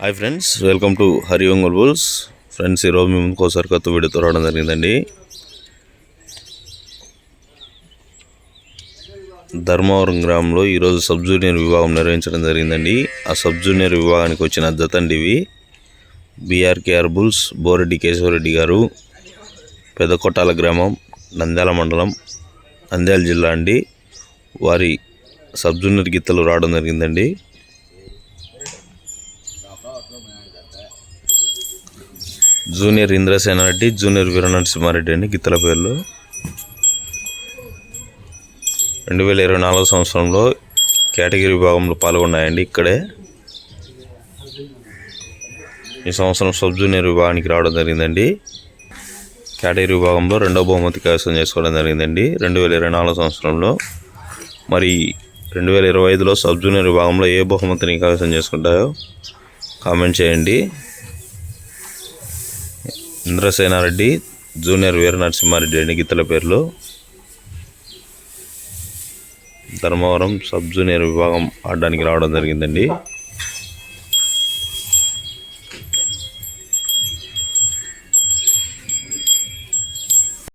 Hi friends welcome to Hari Ongole bulls friends ఈరోజు మేము ఇంకోసారి కొత్త వీడియోతో రావడం జరిగిందండి. ధర్మవరం గ్రామంలో ఈరోజు సబ్ జూనియర్ విభాగం నిర్వహించడం జరిగిందండి. ఆ సబ్ జూనియర్ విభాగానికి వచ్చిన జతండి ఇవి. బీఆర్కేఆర్ బుల్స్ బోరెడ్డి కేశవరెడ్డి గారు పెద్దకొట్టాల గ్రామం నంద్యాల మండలం నంద్యాల జిల్లా అండి. వారి సబ్ జూనియర్ గీతలు రావడం జరిగిందండి. జూనియర్ ఇంద్రసేన రెడ్డి జూనియర్ వీరనరసింహారెడ్డి అండి గిత్తల పేర్లు. రెండు వేల ఇరవై నాలుగో సంవత్సరంలో కేటగిరీ విభాగంలో పాల్గొన్నాయండి ఇక్కడే. ఈ సంవత్సరం సబ్ జూనియర్ విభాగానికి రావడం జరిగిందండి. కేటగిరీ విభాగంలో రెండో బహుమతి కైవసం చేసుకోవడం జరిగిందండి రెండు వేల ఇరవై నాలుగో సంవత్సరంలో. మరి రెండు వేల ఇరవై ఐదులో సబ్ జూనియర్ విభాగంలో ఏ బహుమతిని కైవసం చేసుకుంటాయో కామెంట్ చేయండి. ఇంద్రసేనారెడ్డి జూనియర్ వీర నరసింహారెడ్డి అండి గీతల పేర్లు. ధర్మవరం సబ్ జూనియర్ విభాగం ఆడడానికి రావడం జరిగిందండి.